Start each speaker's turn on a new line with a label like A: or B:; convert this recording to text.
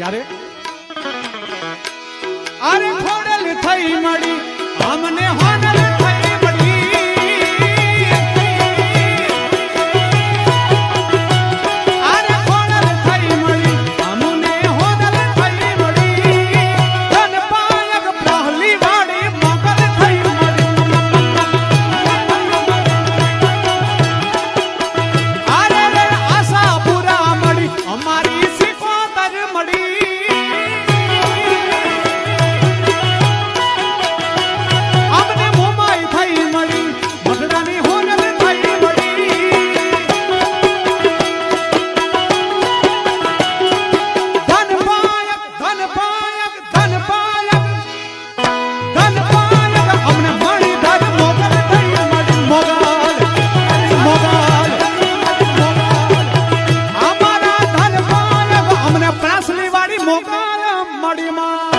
A: ત્યારે? અરે ખોડલ થઈ અમને મળી માં